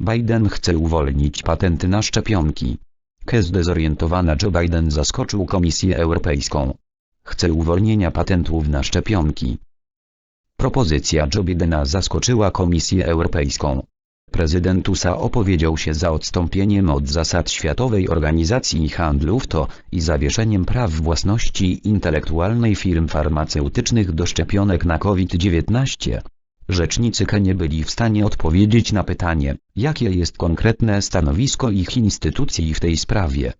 Biden chce uwolnić patenty na szczepionki. Ke zdezorientowana Joe Biden zaskoczył Komisję Europejską. Chce uwolnienia patentów na szczepionki. Propozycja Joe Bidena zaskoczyła Komisję Europejską. Prezydent USA opowiedział się za odstąpieniem od zasad Światowej Organizacji Handlu to i zawieszeniem praw własności intelektualnej firm farmaceutycznych do szczepionek na COVID-19. Rzecznicy K nie byli w stanie odpowiedzieć na pytanie, jakie jest konkretne stanowisko ich instytucji w tej sprawie.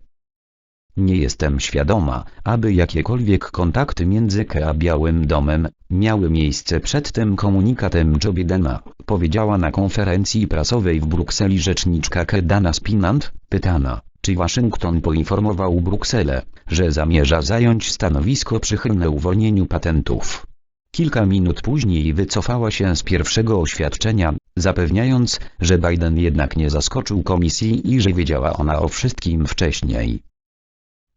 Nie jestem świadoma, aby jakiekolwiek kontakty między K a Białym Domem miały miejsce przed tym komunikatem Joe Bidena, powiedziała na konferencji prasowej w Brukseli rzeczniczka K Dana Spinant, pytana, czy Waszyngton poinformował Brukselę, że zamierza zająć stanowisko przychylne uwolnieniu patentów. Kilka minut później wycofała się z pierwszego oświadczenia, zapewniając, że Biden jednak nie zaskoczył komisji i że wiedziała ona o wszystkim wcześniej.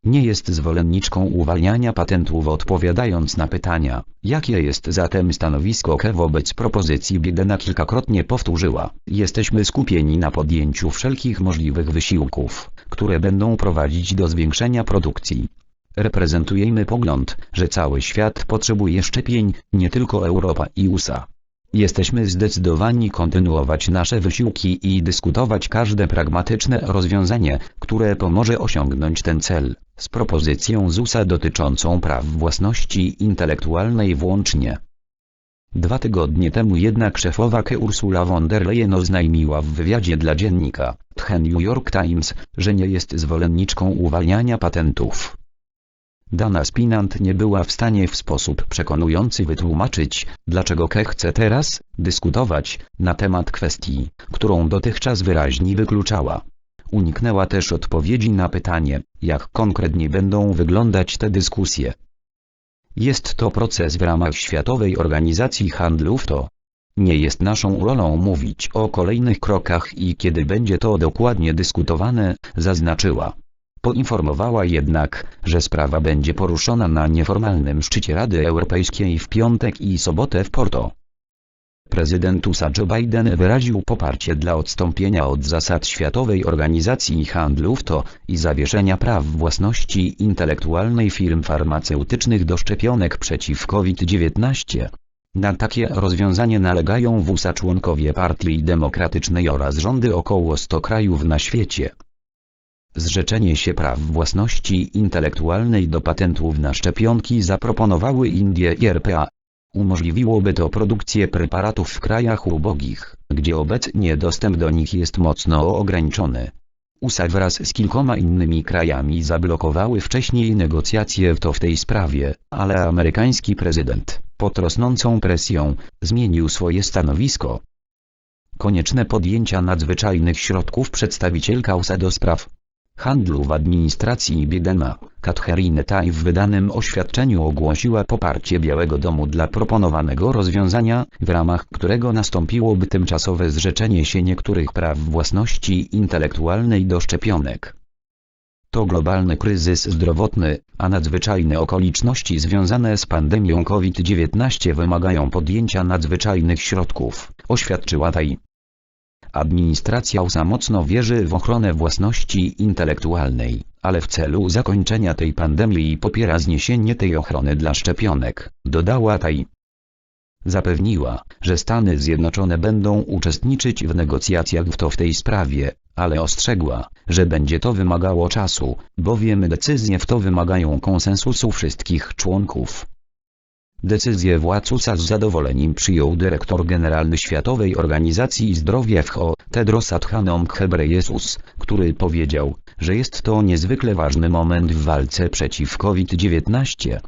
Nie jest zwolenniczką uwalniania patentów odpowiadając na pytania, jakie jest zatem stanowisko K wobec propozycji Bidena kilkakrotnie powtórzyła. Jesteśmy skupieni na podjęciu wszelkich możliwych wysiłków, które będą prowadzić do zwiększenia produkcji. Reprezentujemy pogląd, że cały świat potrzebuje szczepień, nie tylko Europa i USA. Jesteśmy zdecydowani kontynuować nasze wysiłki i dyskutować każde pragmatyczne rozwiązanie, które pomoże osiągnąć ten cel, z propozycją z USA dotyczącą praw własności intelektualnej włącznie. Dwa tygodnie temu jednak szefowa K Ursula von der Leyen oznajmiła w wywiadzie dla dziennika The New York Times, że nie jest zwolenniczką uwalniania patentów. Dana Spinant nie była w stanie w sposób przekonujący wytłumaczyć, dlaczego Ke chce teraz dyskutować na temat kwestii, którą dotychczas wyraźnie wykluczała. Uniknęła też odpowiedzi na pytanie, jak konkretnie będą wyglądać te dyskusje. Jest to proces w ramach Światowej Organizacji Handlu to. Nie jest naszą rolą mówić o kolejnych krokach i kiedy będzie to dokładnie dyskutowane, zaznaczyła. Poinformowała jednak, że sprawa będzie poruszona na nieformalnym szczycie Rady Europejskiej w piątek i sobotę w Porto. Prezydent USA Joe Biden wyraził poparcie dla odstąpienia od zasad Światowej Organizacji Handlu to i zawieszenia praw własności intelektualnej firm farmaceutycznych do szczepionek przeciw COVID-19. Na takie rozwiązanie nalegają w USA członkowie Partii Demokratycznej oraz rządy około 100 krajów na świecie. Zrzeczenie się praw własności intelektualnej do patentów na szczepionki zaproponowały Indie i RPA. Umożliwiłoby to produkcję preparatów w krajach ubogich, gdzie obecnie dostęp do nich jest mocno ograniczony. USA wraz z kilkoma innymi krajami zablokowały wcześniej negocjacje w to w tej sprawie, ale amerykański prezydent, pod rosnącą presją, zmienił swoje stanowisko. Konieczne podjęcia nadzwyczajnych środków przedstawicielka USA do spraw handlu w administracji Bidena, Catherine Tai w wydanym oświadczeniu ogłosiła poparcie Białego Domu dla proponowanego rozwiązania, w ramach którego nastąpiłoby tymczasowe zrzeczenie się niektórych praw własności intelektualnej do szczepionek. To globalny kryzys zdrowotny, a nadzwyczajne okoliczności związane z pandemią COVID-19 wymagają podjęcia nadzwyczajnych środków, oświadczyła Tai. Administracja USA mocno wierzy w ochronę własności intelektualnej, ale w celu zakończenia tej pandemii popiera zniesienie tej ochrony dla szczepionek, dodała Tai. Zapewniła, że Stany Zjednoczone będą uczestniczyć w negocjacjach w to w tej sprawie, ale ostrzegła, że będzie to wymagało czasu, bowiem decyzje w to wymagają konsensusu wszystkich członków. Decyzję władz USA z zadowoleniem przyjął dyrektor generalny Światowej Organizacji Zdrowia WHO, Tedros Adhanom Ghebreyesus, który powiedział, że jest to niezwykle ważny moment w walce przeciw COVID-19.